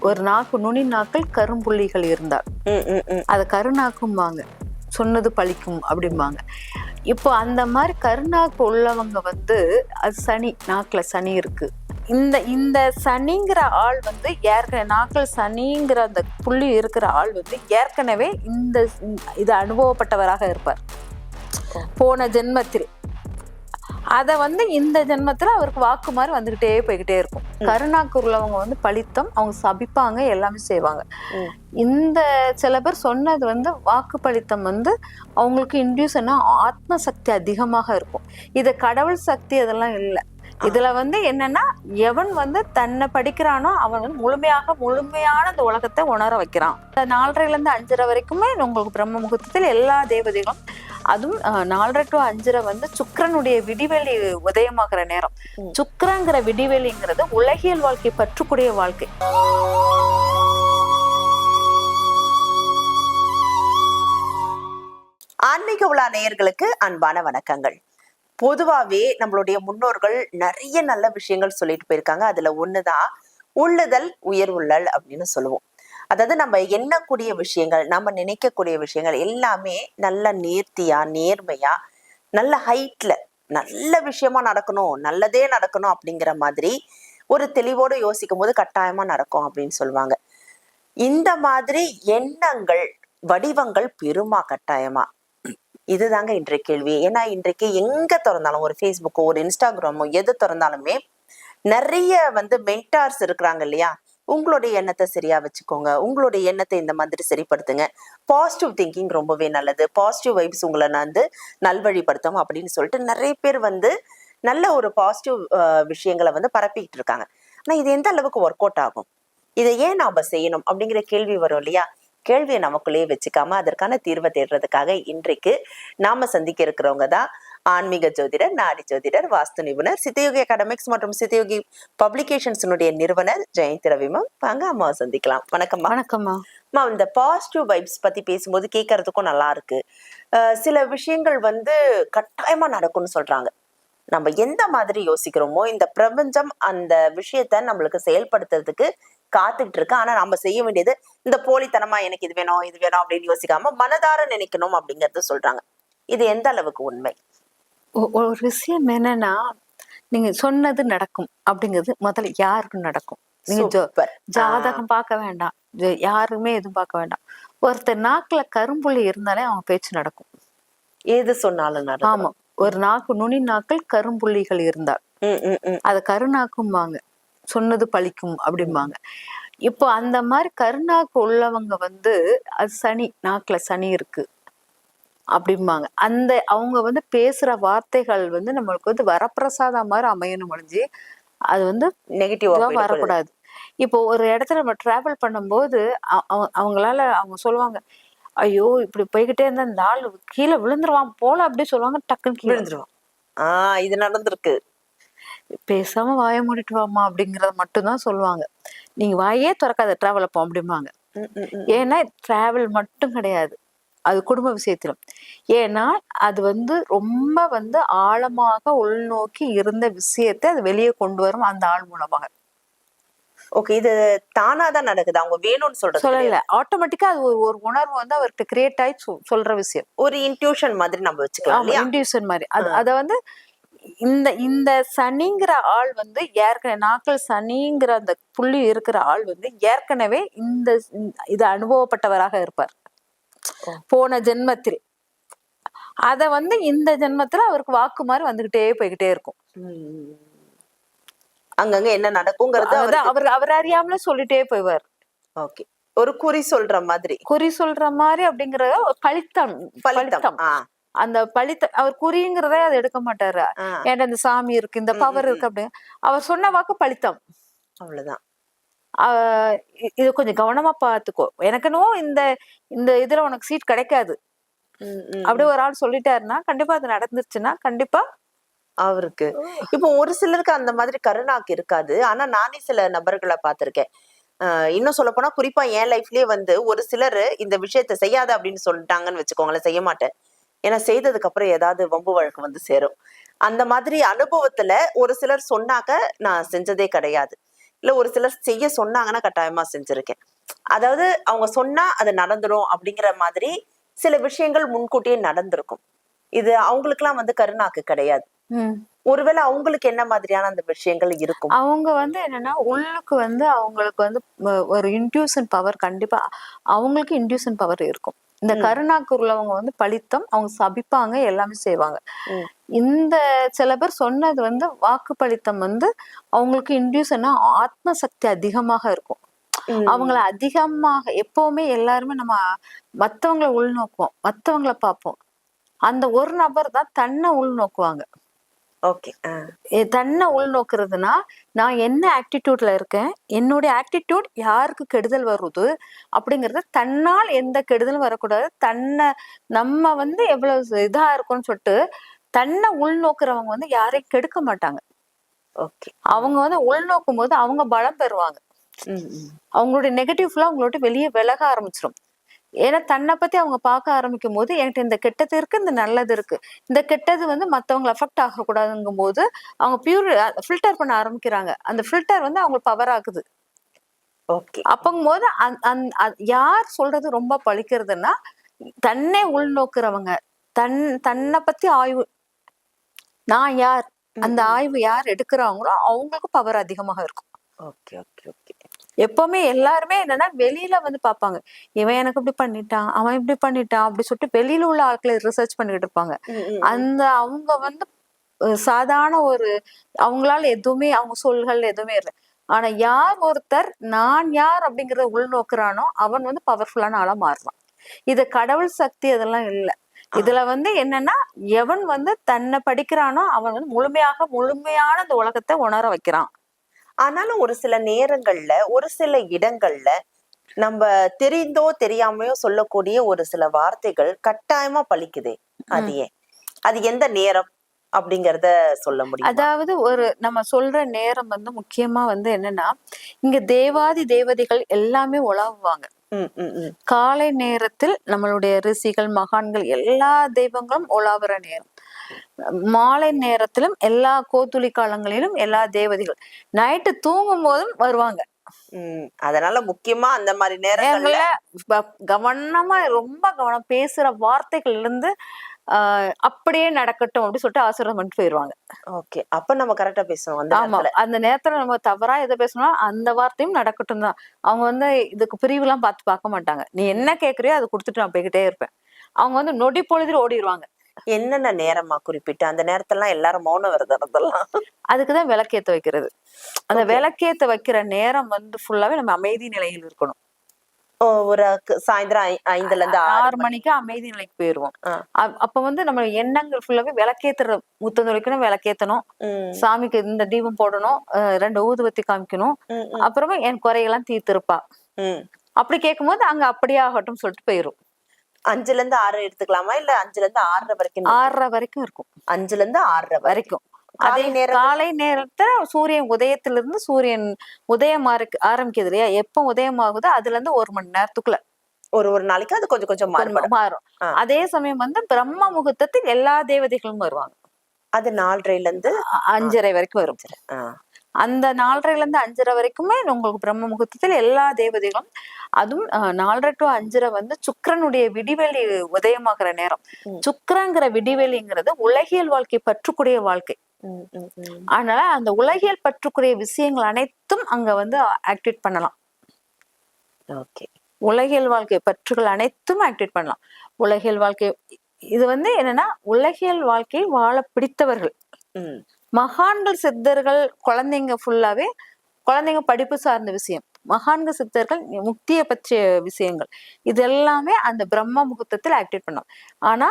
ஒரு நாக்கு நுனி நாக்கில் கரும்புள்ளிகள் இருந்தால் ம், ம், ம். அதை கருநாக்கும்பாங்க. சொன்னது பழிக்கும் அப்படிம்பாங்க. இப்போ அந்த மாதிரி கருநாக்கு உள்ளவங்க வந்து அது சனி நாக்குல சனி இருக்கு. இந்த இந்த சனிங்கிற ஆள் வந்து ஏற்கனவே நாக்கில் சனிங்கிற அந்த புள்ளி இருக்கிற ஆள் வந்து ஏற்கனவே இந்த இது அனுபவப்பட்டவராக இருப்பார். போன ஜென்மத்தில். அதை வந்து இந்த ஜென்மத்துல அவருக்கு வாக்கு மாதிரி வந்துகிட்டே போய்கிட்டே இருக்கும். கருணாக்கு உள்ளவங்க வந்து பழித்தம் அவங்க சபிப்பாங்க எல்லாமே செய்வாங்க. இந்த சில பேர் சொன்னது வந்து வாக்கு பழித்தம் வந்து அவங்களுக்கு இன்டியூஸ் என்ன ஆத்ம சக்தி அதிகமாக இருக்கும். இது கடவுள் சக்தி அதெல்லாம் இல்லை. இதுல வந்து என்னன்னா எவன் வந்து தன்னை படிக்கிறானோ அவன் வந்து முழுமையாக முழுமையான இந்த உலகத்தை உணர வைக்கிறான். இந்த நாலரைல இருந்து அஞ்சரை வரைக்குமே உங்களுக்கு பிரம்ம முகூர்த்தத்தில் எல்லா தேவதைகளும் அதுவும் நாலரை டு அஞ்சரை வந்து சுக்கிரனுடைய விடிவெளி உதயமாகிற நேரம். சுக்கிரங்கிற விடிவெளிங்கிறது உலகியல் வாழ்க்கை பற்றுக்கூடிய வாழ்க்கை. ஆன்மீக உலா நேயர்களுக்கு அன்பான வணக்கங்கள். பொதுவாவே நம்மளுடைய முன்னோர்கள் நிறைய நல்ல விஷயங்கள் சொல்லிட்டு போயிருக்காங்க. அதுல ஒண்ணுதான் உள்ளுதல் உயர்வுள்ளல் அப்படின்னு சொல்லுவோம். அதாவது நம்ம எண்ணக்கூடிய விஷயங்கள் நம்ம நினைக்கக்கூடிய விஷயங்கள் எல்லாமே நல்ல நேர்த்தியா நேர்மையா நல்ல ஹைட்ல நல்ல விஷயமா நடக்கணும் நல்லதே நடக்கணும் அப்படிங்கிற மாதிரி ஒரு தெளிவோடு யோசிக்கும் போது கட்டாயமா நடக்கும் அப்படின்னு சொல்லுவாங்க. இந்த மாதிரி எண்ணங்கள் வடிவங்கள் பெருமா கட்டாயமா? இதுதாங்க இன்றைய கேள்வி. ஏன்னா இன்றைக்கு எங்க திறந்தாலும் ஒரு ஃபேஸ்புக்கோ ஒரு இன்ஸ்டாகிராமோ எது திறந்தாலுமே நிறைய வந்து மென்டார்ஸ் இருக்கிறாங்க இல்லையா? உங்களுடைய எண்ணத்தை சரியா வச்சுக்கோங்க. உங்களுடைய எண்ணத்தை இந்த மாதிரி சரிப்படுத்துங்க. பாசிட்டிவ் திங்கிங் ரொம்பவே நல்லது. பாசிட்டிவ் வைப்ஸ் உங்களை நான் வந்து நல்வழிப்படுத்தும் அப்படின்னு சொல்லிட்டு நிறைய பேர் வந்து நல்ல ஒரு பாசிட்டிவ் விஷயங்களை வந்து பரப்பிக்கிட்டு இருக்காங்க. ஆனால் இது எந்த அளவுக்கு ஒர்க் அவுட் ஆகும்? இதை ஏன் நாம செய்யணும் அப்படிங்கிற கேள்வி வரும் இல்லையா? கேள்வியை நமக்குள்ளேயே வச்சுக்காம அதற்கான தீர்வை தேடுறதுக்காக இன்றைக்கு நாம சந்திக்க இருக்கிறவங்க தான் ஆன்மீக ஜோதிடர் நாடி ஜோதிடர் வாஸ்து நிபுணர் சித்தயோகி அகாடமிக்ஸ் மற்றும் சித்தயோகி பப்ளிகேஷன்ஸினுடைய நிறுவனர் ஜெயந்தி ரவிமம் வாங்க அம்மாவை சந்திக்கலாம். வணக்கம்மா. வணக்கம்மா. அம்மா இந்த பாசிட்டிவ் வைப்ஸ் பத்தி பேசும்போது கேட்கறதுக்கும் நல்லா இருக்கு. சில விஷயங்கள் வந்து கட்டாயமா நடக்கும்னு சொல்றாங்க. நம்ம எந்த மாதிரி யோசிக்கிறோமோ இந்த பிரபஞ்சம் அந்த விஷயத்த நம்மளுக்கு செயல்படுத்துறதுக்கு காத்துக்கிட்டு இருக்கு. ஆனா நம்ம செய்ய வேண்டியது இந்த போலித்தனமா எனக்கு இது வேணும் இது வேணும் அப்படின்னு யோசிக்காம மனதார நினைக்கணும் அப்படிங்கறத சொல்றாங்க. இது எந்த அளவுக்கு உண்மை? ஒரு விஷயம் என்னன்னா நீங்க சொன்னது நடக்கும் அப்படிங்கிறது முதல்ல யாருக்கு நடக்கும். நீங்க ஜாதகம் பார்க்க வேண்டாம். யாருமே எதுவும் பார்க்க வேண்டாம். ஒருத்தர் நாக்குல கரும்புள்ளி இருந்தாலே அவன் பேச்சு நடக்கும். எது சொன்னாலும். ஆமா. ஒரு நாக்கு நுனி நாக்கில் கரும்புள்ளிகள் இருந்தால். அதை கருநாக்கும்பாங்க. சொன்னது பழிக்கும் அப்படிம்பாங்க. இப்போ அந்த மாதிரி கருநாக்கு உள்ளவங்க வந்து அது சனி நாக்குல சனி இருக்கு. அப்படிம்பாங்க. அந்த அவங்க வந்து பேசுற வார்த்தைகள் வந்து நம்மளுக்கு வந்து வரப்பிரசாதம் மாதிரி அமையணும் ஒழிஞ்சு அது வந்து நெகட்டிவா இதுவா போயிடக்கூடாது. வரக்கூடாது. இப்போ ஒரு இடத்துல நம்ம டிராவல் பண்ணும்போது அவங்களால அவங்க சொல்லுவாங்க ஐயோ இப்படி போய்கிட்டே இருந்தா இந்த ஆள் கீழே விழுந்துருவான் போல அப்படி சொல்லுவாங்க டக்குன்னு கீழே விழுந்துருவோம் ஆஹ் இது நடந்திருக்கு. பேசாம வாயை மூடிட்டு வாமா அப்படிங்கறத மட்டும்தான் சொல்லுவாங்க. நீங்க வாயே திறக்காத டிராவல் அப்போ அப்படிம்பாங்க. ஏன்னா டிராவல் மட்டும் கிடையாது. அது குடும்ப விஷயத்திலும். ஏன்னா அது வந்து ரொம்ப வந்து ஆழமாக உள்நோக்கி இருந்த விஷயத்தை அது வெளியே கொண்டு வரும் அந்த ஆள் மூலமாக. ஓகே இது தானாதான் நடக்குது? அவங்க வேணும்னு சொல்றது. சொல்லல. ஆட்டோமேட்டிக்கா அது ஒரு ஒரு உணர்வு வந்து அவர்கிட்ட கிரியேட் ஆகி சொல்ற விஷயம். ஒரு இன்ட்யூஷன் மாதிரி நம்ம வச்சுக்கலாம் இன்டியூஷன் மாதிரி. அது அத வந்து இந்த இந்த சனிங்கிற ஆள் வந்து ஏற்கனவே நாக்கள் சனிங்கிற அந்த புள்ளி இருக்கிற ஆள் வந்து ஏற்கனவே இந்த இது அனுபவப்பட்டவராக இருப்பார். போன ஜென்மத்தில். அத வந்து இந்த ஜென்மத்துல அவருக்கு வாக்கு மாதிரி வந்துகிட்டே போய்கிட்டே இருக்கும். அங்கங்க என்ன நடக்குங்கிறது அவர் அவர் அறியாமலே சொல்லிட்டே போய்வார். ஓகே. ஒரு குறி சொல்ற மாதிரி. குறி சொல்ற மாதிரி அப்படிங்கறத ஒரு பழித்தம் பழித்தம். அந்த பழித்த அவர் குறிங்கிறதே அதை எடுக்க மாட்டாரு. ஆ, ஏன்டா இந்த சாமி இருக்கு இந்த பவர் இருக்கு அப்படின்னு. அவர் சொன்ன வாக்கு பழித்தம். அவ்வளவுதான். இது கொஞ்சம் கவனமா பாத்துக்கோ. எனக்கு என்னவோ இந்த இந்த இதுல உனக்கு சீட் கிடைக்காது. அப்படி ஒரு ஆள் சொல்லிட்டாருன்னா கண்டிப்பா அது நடந்துருச்சுன்னா கண்டிப்பா அவருக்கு. இப்போ ஒரு சிலருக்கு அந்த மாதிரி கருணாக்கு இருக்காது. ஆனா நானே சில நபர்களை பார்த்திருக்கேன் ஆஹ் இன்னும் சொல்ல போனா குறிப்பா என் லைஃப்லயே வந்து ஒரு சிலர் இந்த விஷயத்த செய்யாத அப்படின்னு சொல்லிட்டாங்கன்னு வச்சுக்கோங்களேன் செய்ய மாட்டேன். ஏன்னா செய்ததுக்கு அப்புறம் ஏதாவது வம்பு வழக்கு வந்து சேரும். அந்த மாதிரி அனுபவத்துல ஒரு சிலர் சொன்னாக்க நான் செஞ்சதே கிடையாது. இல்ல ஒரு சிலர் செய்ய சொன்னாங்கன்னா கட்டாயமா செஞ்சிருக்கேன். அதாவது அவங்க சொன்னா அது நடந்துடும் அப்படிங்கிற மாதிரி சில விஷயங்கள் முன்கூட்டியே நடந்திருக்கும். இது அவங்களுக்குலாம் வந்து கருணாக்கு கிடையாது. ஒருவேளை அவங்களுக்கு என்ன மாதிரியான அந்த விஷயங்கள் இருக்கும்? அவங்க வந்து என்னன்னா உள்ளுக்கு வந்து அவங்களுக்கு வந்து ஒரு இன்ட்யூஷன் பவர் கண்டிப்பா அவங்களுக்கு இன்ட்யூஷன் பவர் இருக்கும். இந்த. கருணாக்கு உள்ளவங்க வந்து பழித்தம் அவங்க சபிப்பாங்க எல்லாமே செய்வாங்க. இந்த சில பேர் சொன்னது வந்து வாக்கு பழித்தம் வந்து அவங்களுக்கு இன்ட்யூஷனா ஆத்ம சக்தி அதிகமாக இருக்கும். அவங்கள அதிகமாக எப்பவுமே எல்லாருமே நம்ம மத்தவங்கள உள்நோக்குவோம் மத்தவங்கள பார்ப்போம் அந்த ஒரு நபர் தான் தன்னை உள்நோக்குவாங்க ஓகே தன்னை உள்நோக்குறதுனா நான் என்ன ஆக்டிடியூட்ல இருக்கேன் என்னுடைய ஆக்டிடியூட் யாருக்கு கெடுதல் வருது அப்படிங்கறது தன்னால் எந்த கெடுதலும் வரக்கூடாது. தன்னை நம்ம வந்து எவ்வளவு இதா இருக்கோம்னு சொல்லிட்டு தன்னை உள்நோக்குறவங்க வந்து யாரையும் கெடுக்க மாட்டாங்க. ஓகே அவங்க வந்து உள்நோக்கும் போது அவங்க பலம் பெறுவாங்க. அவங்களுடைய நெகட்டிவ் ஃபுல்லா அவங்களோட வெளியே விலக ஆரம்பிச்சிடும் ஏன்னா தன்னை பத்தி அவங்க பார்க்க ஆரம்பிக்கும் போது என்கிட்ட இந்த கெட்டது இருக்கு இந்த நல்லது இருக்கு. இந்த கெட்டது வந்து மத்தவங்களை அஃபெக்ட் ஆகக்கூடாதுங்கும் போது அவங்க பியூர் ஃபில்டர் பண்ண ஆரம்பிக்கிறாங்க. அந்த ஃபில்டர் வந்து அவங்க பவர் ஆகுது. ஓகே. அப்பங்கும் போது யார் சொல்றது ரொம்ப பழிக்கிறதுன்னா தன்னை உள்நோக்குறவங்க. தன் தன்னை பத்தி ஆய்வு. நான் யார்? அந்த ஆய்வு யார் எடுக்கிறாங்களோ அவங்களுக்கு பவர் அதிகமாக இருக்கும். Okay okay okay. எப்பவுமே எல்லாருமே என்னன்னா வெளியில வந்து பார்ப்பாங்க இவன் எனக்கு இப்படி பண்ணிட்டான் அவன் இப்படி பண்ணிட்டான் அப்படி சொல்லிட்டு வெளியில உள்ள ஆட்களை ரிசர்ச் பண்ணிட்டு இருப்பாங்க. அந்த அவங்க வந்து சாதாரண ஒரு அவங்களால எதுவுமே அவங்க சொல்கள் எதுவுமே இல்லை. ஆனா யார் ஒருத்தர் நான் யார் அப்படிங்கறத உள்நோக்குறானோ அவன் வந்து பவர்ஃபுல்லான ஆளா மாறுறான். இது கடவுள் சக்தி அதெல்லாம் இல்ல. இதுல வந்து என்னன்னா எவன் வந்து தன்னை படிக்கிறானோ அவன் வந்து முழுமையாக முழுமையான இந்த உலகத்தை உணர வைக்கிறான். ஆனாலும் ஒரு சில நேரங்கள்ல ஒரு சில இடங்கள்ல நம்ம தெரிந்தோ தெரியாமையோ சொல்லக்கூடிய ஒரு சில வார்த்தைகள் கட்டாயமா பலிக்குதே அது ஏன் அது எந்த நேரம் அப்படிங்கறத சொல்ல முடியும்? அதாவது ஒரு நம்ம சொல்ற நேரம் வந்து முக்கியமா வந்து என்னன்னா இங்க தேவாதி தேவதைகள் எல்லாமே உலாவுவாங்க. காலை நேரத்தில் நம்மளுடைய ரிஷிகள் மகான்கள் எல்லா தெய்வங்களும் உலாவுற நேரம். மாலை நேரத்திலும் எல்லா கோத்துளி காலங்களிலும் எல்லா தேவதைகள். நைட்டு தூங்கும் போதும் வருவாங்க அதனால முக்கியமா அந்த மாதிரி நேரங்கள்ல கவனமா ரொம்ப கவனம் பேசுற வார்த்தைகள்ல இருந்து அப்படியே நடக்கட்டும் அப்படின்னு சொல்லிட்டு ஆசீர்வாதம் பண்ணிட்டு போயிடுவாங்க ஓகே. அப்ப நம்ம கரெக்டா பேசணும் அந்த ஆமா. அந்த நேரத்துல நம்ம தவறா எதை பேசணும் அந்த வார்த்தையும் நடக்கட்டும் தான். அவங்க வந்து இதுக்கு பிரிவுலாம் பார்த்து பார்க்க மாட்டாங்க. நீ என்ன கேக்குறியோ அதை கொடுத்துட்டு நான் போய்கிட்டே இருப்பேன். அவங்க வந்து நொடி பொழுதில் ஓடிடுவாங்க என்னென்ன நேரமா குறிப்பிட்டு? அந்த நேரத்தெல்லாம் எல்லாரும் மௌன விரதம் இருந்தெல்லாம் அதுக்குதான் விளக்கேத்த வைக்கிறது. அந்த. விளக்கேத்த வைக்கிற நேரம் வந்து ஃபுல்லாவே நம்ம அமைதி நிலையில் இருக்கணும். ஒரு சாயந்தரம் ஐந்துல இருந்து ஆறு மணிக்கு அமைதி நிலைக்கு போயிருவோம். அப்ப வந்து நம்ம எண்ணங்கள் ஃபுல்லாவே விளக்கேத்துற முத்தம் தொலைக்கணும் விளக்கேத்தணும். சாமிக்கு இந்த தீபம் போடணும் ரெண்டு ஊதுபத்தி காமிக்கணும். அப்புறமா என் குறையெல்லாம் தீர்த்திருப்பா. அப்படி கேட்கும்போது அங்க அப்படியே ஆகட்டும் சொல்லிட்டு போயிரும். அஞ்சுல இருந்து ஆறு எடுத்துக்கலாமா? இல்ல அஞ்சுல இருந்து ஆறரை வரைக்கும் ஆறரை வரைக்கும் இருக்கும். அஞ்சுல இருந்து ஆறரை வரைக்கும். அதே காலை நேரத்துல சூரியன் உதயத்திலிருந்து சூரியன் உதயம் ஆரம்பிக்க- ஆரம்பிக்குது இல்லையா? எப்போ உதயமாகுதோ அதுல இருந்து ஒரு மணி நேரத்துக்குள்ள. ஒரு ஒரு நாளைக்கு அது கொஞ்சம் கொஞ்சம் மாறும். ஆ. அதே சமயம் வந்து பிரம்ம முகூர்த்தத்தில் எல்லா தேவதைகளும் வருவாங்க. அது நாலரைல இருந்து அஞ்சரை வரைக்கும் வரும். அந்த நாலரைல இருந்து அஞ்சரை வரைக்குமே உங்களுக்கு பிரம்ம முகூர்த்தத்தில் எல்லா தேவதைகளும் அதுவும் நாலரை டு அஞ்சரை வந்து சுக்கிரனுடைய விடிவெளி உதயமாகிற நேரம். சுக்கிரங்கிற விடிவெளிங்கிறது உலகியல் வாழ்க்கை பற்றுக்கூடிய வாழ்க்கை. அதனால அந்த உலகியல் பற்றுக்குரிய விஷயங்கள் அனைத்தும் அங்க வந்து ஆக்டிவேட் பண்ணலாம். ஓகே. உலகியல் வாழ்க்கை பற்றுகள் அனைத்தும் ஆக்டிவேட் பண்ணலாம். உலகியல் வாழ்க்கை இது வந்து என்னன்னா உலகியல் வாழ்க்கையை வாழ பிடித்தவர்கள். மகான்கள் சித்தர்கள் குழந்தைங்க ஃபுல்லாவே குழந்தைங்க படிப்பு சார்ந்த விஷயம். மகான்கள் சித்தர்கள் முக்தியை பற்றிய விஷயங்கள். இது எல்லாமே அந்த பிரம்ம முகூர்த்தத்தில் ஆக்டிவேட் பண்ணலாம் ஆனா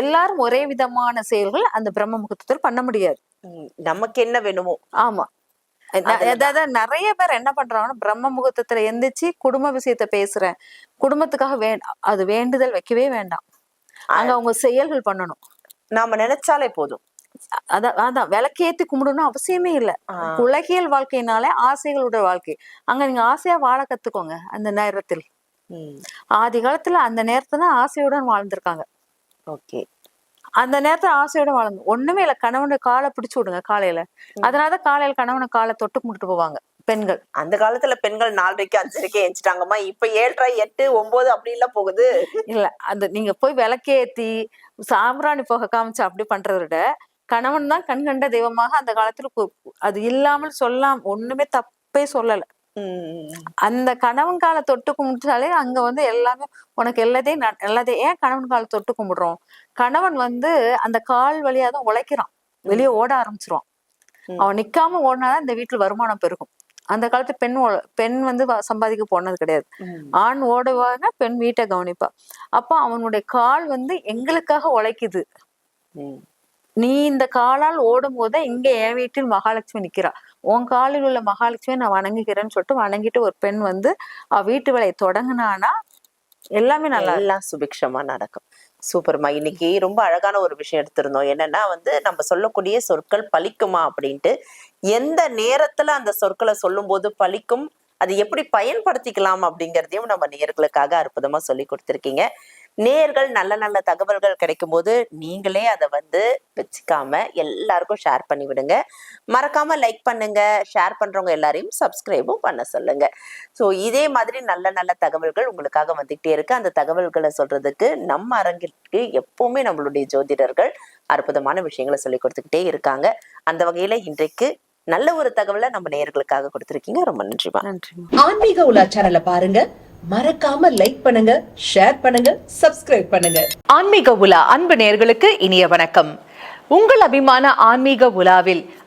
எல்லாரும் ஒரே விதமான செயல்கள் அந்த பிரம்ம முகூர்த்தத்தில் பண்ண முடியாது. நமக்கு என்ன வேணுமோ. ஆமா. அதாவது நிறைய பேர் என்ன பண்றாங்கன்னா பிரம்ம முகூர்த்தத்துல எந்திரிச்சு குடும்ப விஷயத்த பேசுறேன். குடும்பத்துக்காக வே அது வேண்டுதல் வைக்கவே வேண்டாம். அங்க அவங்க செயல்கள் பண்ணணும். நாம நினைச்சாலே போதும். அதான் அதான். விளக்கேத்தி கும்பிடணும் அவசியமே இல்ல. உலகியல் வாழ்க்கையினாலே ஆசைகளோட வாழ்க்கை. அங்க நீங்க ஆசையா வாழ கத்துக்கோங்க அந்த நேரத்தில். ஆதி காலத்துல அந்த நேரத்துல ஆசையுடன் வாழ்ந்திருக்காங்க. ஓகே. அந்த நேரத்துல ஆசையோட வாழ்ந்து ஒண்ணுமே இல்ல. கணவனை காலை பிடிச்சு விடுங்க காலையில. அதனாலதான் காலையில கணவனை காலை தொட்டு கும்பிட்டு போவாங்க பெண்கள். அந்த காலத்துல பெண்கள் நாலரைக்கு அஞ்சரைக்கு எஞ்சிட்டாங்கம்மா இப்ப ஏழரை எட்டு ஒன்பது அப்படி எல்லாம் போகுது. இல்ல அந்த நீங்க போய் விளக்கேத்தி சாம்பிராணி புகை காமிச்சு அப்படி பண்றதை விட கணவன் தான் கண் கண்ட தெய்வமாக அந்த காலத்துல அது இல்லாமல் சொல்லாம் ஒண்ணுமே தப்பே சொல்லல. அந்த கணவன் காலை தொட்டு கும்பிட்டாலே அங்க வந்து எல்லாமே உனக்கு எல்லாத்தையும் எல்லாத்தையும் ஏன் கணவன் காலை தொட்டு கும்பிடுறோம்? கணவன் வந்து அந்த கால் வழியா தான் உழைக்கிறான். வெளியே ஓட ஆரம்பிச்சிருவான். அவன் நிக்காம ஓடினாதான் இந்த வீட்டுல வருமானம் பெருகும். அந்த காலத்து பெண் பெண் வந்து சம்பாதிக்க போனது கிடையாது. ஆண் ஓடுவாங்க பெண் வீட்டை கவனிப்பா. அப்போ அவனுடைய கால் வந்து எங்களுக்காக உழைக்குது. நீ இந்த காலால் ஓடும் போது இங்க என் வீட்டில் மகாலட்சுமி நிக்கிறா. உன் காலில் உள்ள மகாலட்சுமி நான் வணங்குகிறேன்னு சொல்லிட்டு வணங்கிட்டு ஒரு பெண் வந்து அவ வீட்டு வேலையை தொடங்குனானா எல்லாமே நல்லா எல்லாம் சுபிக்ஷமா நடக்கும். சூப்பர்மா. இன்னைக்கு ரொம்ப அழகான ஒரு விஷயம் எடுத்திருந்தோம். என்னன்னா வந்து நம்ம சொல்லக்கூடிய சொற்கள் பலிக்குமா அப்படின்ட்டு எந்த நேரத்துல அந்த சொற்களை சொல்லும் போது பலிக்கும் அது எப்படி பயன்படுத்திக்கலாம் அப்படிங்கறதையும் நம்ம நேர்களுக்காக அற்புதமா சொல்லி கொடுத்திருக்கீங்க. நேர்கள் நல்ல நல்ல தகவல்கள் கிடைக்கும் போது நீங்களே அதை வந்து வச்சுக்காம எல்லாருக்கும் ஷேர் பண்ணி விடுங்க. மறக்காம லைக் பண்ணுங்க. ஷேர் பண்றவங்க எல்லாரையும் சப்ஸ்கிரைபும் பண்ண சொல்லுங்க. ஸோ இதே மாதிரி நல்ல நல்ல தகவல்கள் உங்களுக்காக வந்துகிட்டே இருக்கு. அந்த தகவல்களை சொல்றதுக்கு நம்ம அரங்கிற்கு எப்பவுமே நம்மளுடைய ஜோதிடர்கள் அற்புதமான விஷயங்களை சொல்லி கொடுத்துக்கிட்டே இருக்காங்க. அந்த வகையில இன்றைக்கு நல்ல ஒரு தகவலை நம்ம நேயர்களுக்காக கொடுத்திருக்கீங்க. ரொம்ப நன்றிமா. நன்றி ஆன்மீக உலா சேனலை பாருங்க. மறக்காம லைக் பண்ணுங்க ஷேர் பண்ணுங்க சப்ஸ்கிரைப் பண்ணுங்க. ஆன்மீக உலா அன்பு நேயர்களுக்கு இனிய வணக்கம். உங்கள் அபிமான ஆன்மீக உலாவில்